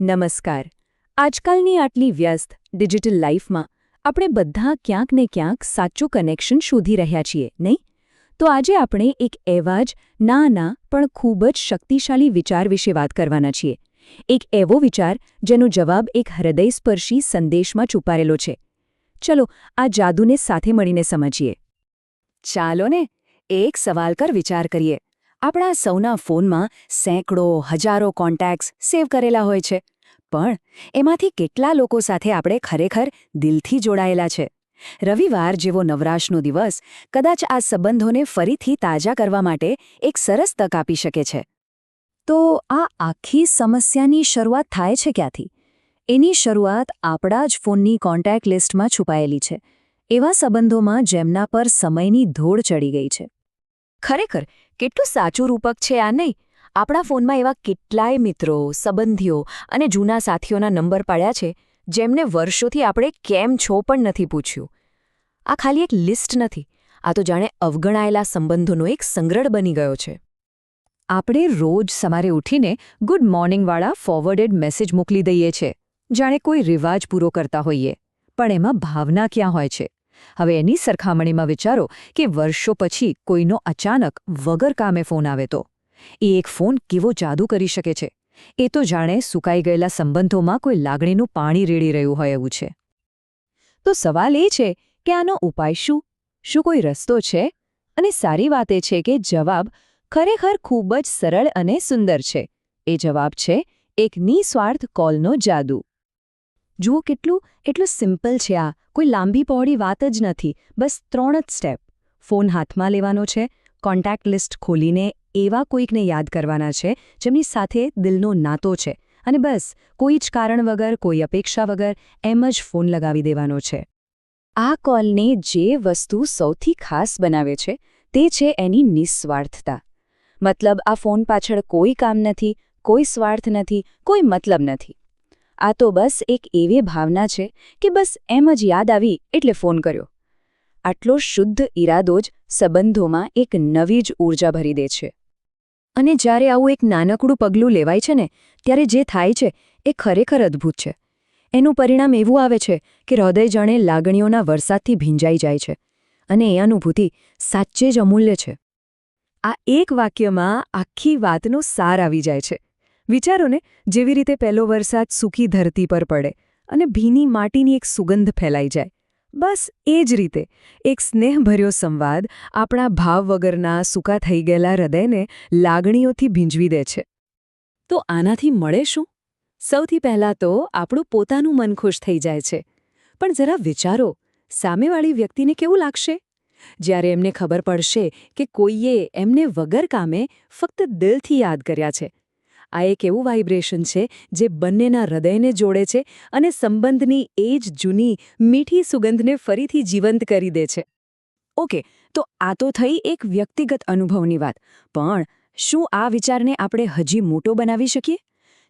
નમસ્કાર. આજકાલની આટલી વ્યસ્ત, ડિજિટલ લાઈફમાં આપણે બધા ક્યાંક ને ક્યાંક સાચું કનેક્શન શોધી રહ્યા છીએ, નહીં? તો આજે આપણે એક એવા જ નાના, પણ ખૂબ જ શક્તિશાળી વિચાર વિશે વાત કરવાના છીએ. એક એવો વિચાર જેનો જવાબ એક હૃદયસ્પર્શી સંદેશમાં છુપારેલો છે. ચલો, આ જાદુને સાથે મળીને સમજીએ. ચાલો ને એક સવાલ કર વિચાર કરીએ. આપણા સૌના ફોનમાં સેંકડો, હજારો કોન્ટેક્ટ્સ સેવ કરેલા હોય છે. પણ એમાંથી કેટલા લોકો સાથે આપણે ખરેખર દિલથી જોડાયેલા છે? રવિવાર જેવો નવરાશનો દિવસ કદાચ આ સંબંધોને ફરીથી તાજા કરવા માટે એક સરસ તક આપી શકે છે. તો આ આખી સમસ્યાની શરૂઆત થાય છે ક્યાંથી? એની શરૂઆત આપણા જ ફોનની કોન્ટેક્ટ લિસ્ટમાં છુપાયેલી છે. એવા સંબંધોમાં જેમના પર સમયની ધોળ ચડી ગઈ છે. ખરેખર કેટલું સાચું રૂપક છે આ નહીં? આપણા ફોનમાં એવા કેટલાય મિત્રો, સંબંધીઓ અને જૂના સાથીઓના નંબર પડ્યા છે, જેમને વર્ષોથી આપણે કેમ છો પણ નથી પૂછ્યું. આ ખાલી એક લિસ્ટ નથી, આ તો જાણે અવગણાયેલા સંબંધોનો એક સંગ્રહ બની ગયો છે. આપણે રોજ સવારે ઉઠીને ગુડ મોર્નિંગવાળા ફોરવર્ડેડ મેસેજ મોકલી દઈએ છે, જાણે કોઈ રિવાજ પૂરો કરતા હોઈએ, પણ એમાં ભાવના ક્યાં હોય છે? હવે એની સરખામણીમાં વિચારો કે વર્ષો પછી કોઈનો અચાનક વગર કામે ફોન આવે તો. એ એક ફોન કેવો જાદુ કરી શકે છે. એ તો જાણે સુકાઈ ગયેલા સંબંધોમાં કોઈ લાગણીનું પાણી રેડી રહ્યું હોય એવું છે. તો સવાલ એ છે કે આનો ઉપાય શું? શું કોઈ રસ્તો છે? અને સારી વાત એ છે કે જવાબ ખરેખર ખૂબ જ સરળ અને સુંદર છે. એ જવાબ છે એક નિસ્વાર્થ કોલનો જાદુ. જુઓ કેટલું, એટલું સિમ્પલ છે આ. કોઈ લાંબી પહોળી વાત જ નથી. બસ ત્રણ જ સ્ટેપ. ફોન હાથમાં લેવાનો છે. કોન્ટેક્ટ લિસ્ટ ખોલીને એવા કોઈકને યાદ કરવાના છે, જેમની સાથે દિલનો નાતો છે. અને બસ, કોઈ જ કારણ વગર, કોઈ અપેક્ષા વગર એમ જ ફોન લગાવી દેવાનો છે. આ કોલને જે વસ્તુ સૌથી ખાસ બનાવે છે, તે છે એની નિસ્વાર્થતા. મતલબ આ ફોન પાછળ કોઈ કામ નથી, કોઈ સ્વાર્થ નથી, કોઈ મતલબ નથી. આ તો બસ એક એવી ભાવના છે કે બસ એમ જ યાદ આવી એટલે ફોન કર્યો. આટલો શુદ્ધ ઈરાદો જ સંબંધોમાં એક નવી જ ઊર્જા ભરી દે છે. અને જ્યારે આવું એક નાનકડું પગલું લેવાય છે ને, ત્યારે જે થાય છે એ ખરેખર અદ્ભુત છે. એનું પરિણામ એવું આવે છે કે હૃદય જાણે લાગણીઓના વરસાદથી ભીંજાઈ જાય છે અને એ અનુભૂતિ સાચે જ અમૂલ્ય છે. આ એક વાક્યમાં આખી વાતનો સાર આવી જાય છે. વિચારો ને જેવી રીતે પહેલો વરસાદ સૂકી ધરતી પર પડે અને ભીની માટીની એક સુગંધ ફેલાઈ જાય. બસ એ જ રીતે એક સ્નેહભર્યો સંવાદ આપણા ભાવ વગરના સૂકા થઈ ગયેલા હૃદયને લાગણીઓથી ભીંજવી દે છે. તો આનાથી મળે શું? સૌથી પહેલાં તો આપણું પોતાનું મન ખુશ થઈ જાય છે. પણ જરા વિચારો, સામેવાળી વ્યક્તિને કેવું લાગશે? જ્યારે એમને ખબર પડશે કે કોઈએ એમને વગર કામે ફક્ત દિલથી યાદ કર્યા છે. આ એક એવું વાઇબ્રેશન છે જે બંનેના હૃદયને જોડે છે અને સંબંધની એ જ જૂની મીઠી સુગંધને ફરીથી જીવંત કરી દે છે. ઓકે, તો આ તો થઈ એક વ્યક્તિગત અનુભવની વાત, પણ શું આ વિચારને આપણે હજી મોટો બનાવી શકીએ?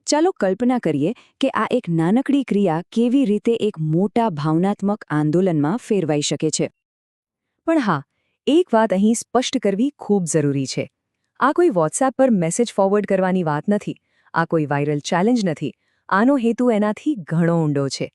ચાલો કલ્પના કરીએ કે આ એક નાનકડી ક્રિયા કેવી રીતે એક મોટા ભાવનાત્મક આંદોલનમાં ફેરવાઈ શકે છે. પણ હા, એક વાત અહીં સ્પષ્ટ કરવી ખૂબ જરૂરી છે. આ કોઈ વોટ્સએપ પર મેસેજ ફોરવર્ડ કરવાની વાત નથી. આ કોઈ વાયરલ ચેલેન્જ નથી. આનો હેતુ એનાથી ઘણો ઊંડો છે.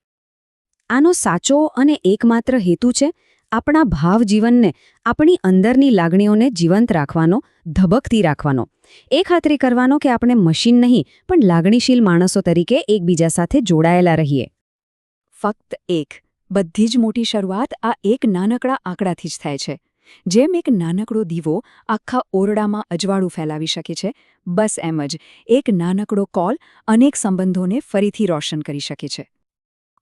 આનો સાચો અને એકમાત્ર હેતુ છે આપણા ભાવ જીવનને, આપણી અંદરની લાગણીઓને જીવંત રાખવાનો, ધબકતી રાખવાનો. એ ખાતરી કરવાનો કે આપણે મશીન નહીં, પણ લાગણીશીલ માણસો તરીકે એકબીજા સાથે જોડાયેલા રહીએ. ફક્ત એક. બધી જ મોટી શરૂઆત આ એક નાનકડા આંકડાથી જ થાય છે. જેમ એક નાનકડો દીવો આખા ઓરડામાં અજવાળું ફેલાવી શકે છે, બસ એમ જ એક નાનકડો કોલ અનેક સંબંધોને ફરીથી રોશન કરી શકે છે.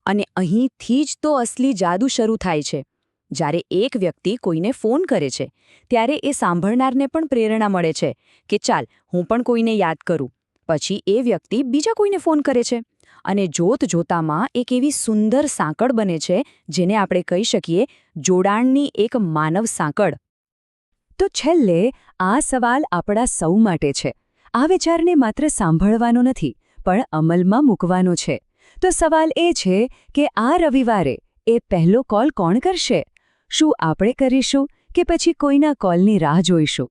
અને અહીંથી જ તો અસલી જાદુ શરૂ થાય છે. જ્યારે એક વ્યક્તિ કોઈને ફોન કરે છે, ત્યારે એ સાંભળનારને પણ પ્રેરણા મળે છે કે ચાલ હું પણ કોઈને યાદ કરું. પછી એ વ્યક્તિ બીજા કોઈને ફોન કરે છે. અને જોત જોતામાં એક એવી સુંદર સાંકળ બને છે, જેને આપણે કહી શકીએ જોડાણની એક માનવ સાંકળ. તો છેલ્લે આ સવાલ આપણા સૌ માટે છે. આ વિચારને માત્ર સાંભળવાનો નથી, પણ અમલમાં મૂકવાનો છે. તો સવાલ એ છે કે આ રવિવારે એ પહેલો કોલ કોણ કરશે? શું આપણે કરીશું કે પછી કોઈના કોલની રાહ જોઈશું?